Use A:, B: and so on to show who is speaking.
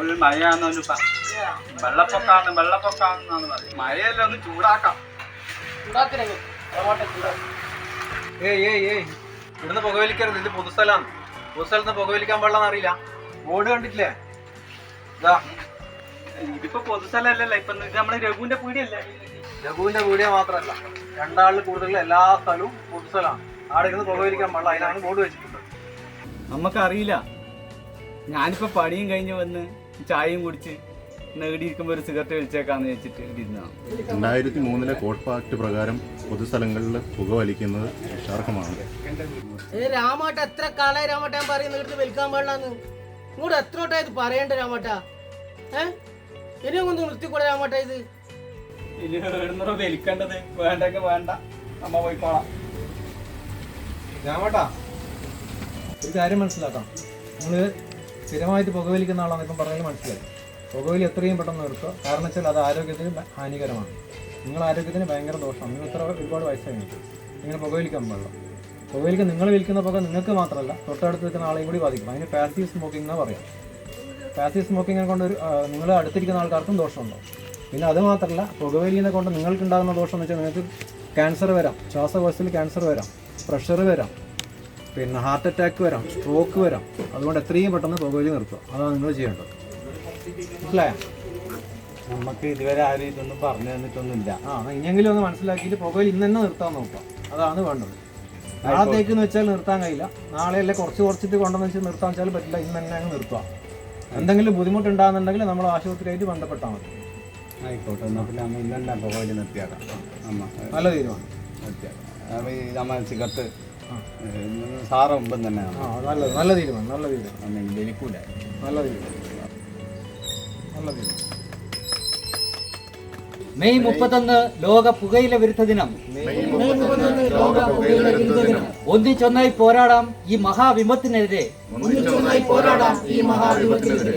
A: ഒരു മഴയാന്ന് വെള്ളപ്പൊക്കാന്ന് വെള്ളപ്പൊക്കാന്നാണ് പറയും. മഴയല്ല ഒന്ന് ചൂടാക്കാം.
B: ഏയ് ഏയ് ഏയ്. ഇവിടുന്ന് പുകവലിക്കരുത്. ഇത് പൊതുസ്ഥലാണ് പൊതുസ്ഥലത്ത് പുകവലിക്കാൻ പാടില്ലെന്ന് അറിയില്ല. ബോർഡ് കണ്ടിട്ടില്ലേ? ഇതാ.
A: ഇതിപ്പോ പൊതുസ്ഥലല്ലല്ലോ. ഇപ്പൊ നമ്മളെ രഘുവിന്റെ പീടിയല്ലേ?
B: രഘുവിന്റെ പീടിയ മാത്രല്ല രണ്ടാളിൽ കൂടുതൽ എല്ലാ സ്ഥലവും പൊതുസ്ഥലാണ് ആടെ ഇരുന്ന് പുകവലിക്കാൻ പാടില്ല അതിനാണ് ബോർഡ് വെച്ചിട്ടുണ്ട്
A: നമുക്കറിയില്ല. ഞാനിപ്പോ പണിയും കഴിഞ്ഞ് വന്ന് ചായയും കുടിച്ച് നേടിയിരിക്കുമ്പോൾ ഒരു സിഗരറ്റ് വലിച്ചേക്കാന്ന് വെച്ചിട്ട് ഇരുന്നാണ്
C: രണ്ടായിരത്തി മൂന്നിലെ കോട്ട് ആക്ട് പ്രകാരം പൊതുസ്ഥലങ്ങളിൽ പുക വലിക്കുന്നത്
D: ഏ രാമാട്ട എത്ര കാലായി രാമാട്ട? ഞാൻ പറയുന്നത് ഇവിടുത്തെ വലിക്കാൻ പാടില്ലാന്ന്. ഇങ്ങോട്ട് എത്ര വട്ടാ ഇത് പറയണ്ട രാമാട്ട? ഏ? ഇനി ഒന്ന് നിർത്തിക്കൂടെ രാമാട്ട ഇത്?
A: ഇനി വലിക്കേണ്ടത് വേണ്ടെങ്കിൽ വേണ്ട. നമ്മ പോയിക്കോളാം.
B: രാമേട്ടാ ഒരു കാര്യം മനസ്സിലാക്കാം. നിങ്ങൾ സ്ഥിരമായിട്ട് പുകവലിക്കുന്ന ആളാണ് ഇപ്പം പറഞ്ഞാൽ മനസ്സിലായി. പുകവലി എത്രയും പെട്ടെന്ന് നിർത്തുക. കാരണം വെച്ചാൽ അത് ആരോഗ്യത്തിന് ഹാനികരമാണ്. നിങ്ങൾ ആരോഗ്യത്തിന് ഭയങ്കര ദോഷമാണ്. നിങ്ങൾ ഇത്ര ഒരുപാട് വയസ്സായി നിങ്ങൾ പുകവലിക്കാൻ പാടില്ല. പുകവലിക്ക് നിങ്ങൾ വിൽക്കുന്ന പുക നിങ്ങൾക്ക് മാത്രമല്ല തൊട്ടടുത്ത് നിൽക്കുന്ന ആളെയും കൂടി ബാധിക്കും. അതിന് പാസീവ് സ്മോക്കിംഗ് എന്ന് പറയാം. പാസീവ് സ്മോക്കിങ്ങിനെ കൊണ്ട് ഒരു നിങ്ങൾ അടുത്തിരിക്കുന്ന ആൾക്കാർക്കും ദോഷമുണ്ടോ? പിന്നെ അത് മാത്രമല്ല പുകവലിനെ കൊണ്ട് നിങ്ങൾക്കുണ്ടാകുന്ന ദോഷം എന്ന് വെച്ചാൽ നിങ്ങൾക്ക് ക്യാൻസർ വരാം. ശ്വാസകോശത്തിൽ ക്യാൻസർ വരാം. പ്രഷർ വരാം. പിന്നെ ഹാർട്ട് അറ്റാക്ക് വരാം സ്ട്രോക്ക് വരാം. അതുകൊണ്ട് എത്രയും പെട്ടെന്ന് പുകവലി നിർത്തുക. അതാണ് നിങ്ങൾ ചെയ്യേണ്ടത്. മനസ്സിലായോ?
A: നമുക്ക് ഇതുവരെ ആരും ഇതൊന്നും പറഞ്ഞു തന്നിട്ടൊന്നുമില്ല.
B: ആ ഇനിയെങ്കിലും ഒന്ന് മനസ്സിലാക്കിയിട്ട് പുകവലി ഇന്ന് തന്നെ നിർത്താൻ നോക്കുക. അതാണ് വേണ്ടത്. നാളത്തേക്ക് എന്ന് വെച്ചാൽ നിർത്താൻ കഴിയില്ല. നാളെ അല്ലെ കുറച്ച് കുറച്ചിട്ട് കൊണ്ടെന്ന് വെച്ചാൽ നിർത്താൻ വെച്ചാൽ പറ്റില്ല. ഇന്ന് തന്നെ അങ്ങ് നിർത്തുക. എന്തെങ്കിലും ബുദ്ധിമുട്ടുണ്ടാകുന്നുണ്ടെങ്കിൽ നമ്മൾ ആശുപത്രിയായിട്ട് ബന്ധപ്പെട്ടാൽ മതി.
A: ആയിക്കോട്ടെ എന്നാൽ പിന്നെ നമ്മൾ ഇന്ന് തന്നെ പുകവലി നിർത്തിയാക്കാം. അമ്മ
B: നല്ല തീരുമാനം.
A: നിർത്തിയാക്കാം. അപ്പോൾ ഈ നമ്മൾ സിഗരറ്റ് സാറ് മുമ്പ് തന്നെ
B: നല്ല നല്ലത് നല്ല തീരുമാനം നല്ല തീരുമാനം.
A: വലിക്കൂല
B: നല്ല തീരുമാനം. നല്ല തീരുമാനം.
E: മെയ് മുപ്പത്തൊന്ന് ലോക പുകയില വിരുദ്ധ ദിനം. ഒന്നിച്ചൊന്നായി പോരാടാം ഈ മഹാവിപത്തിനെതിരെ.
C: പോരാടാം ഈ മഹാവിപത്തിനെതിരെ.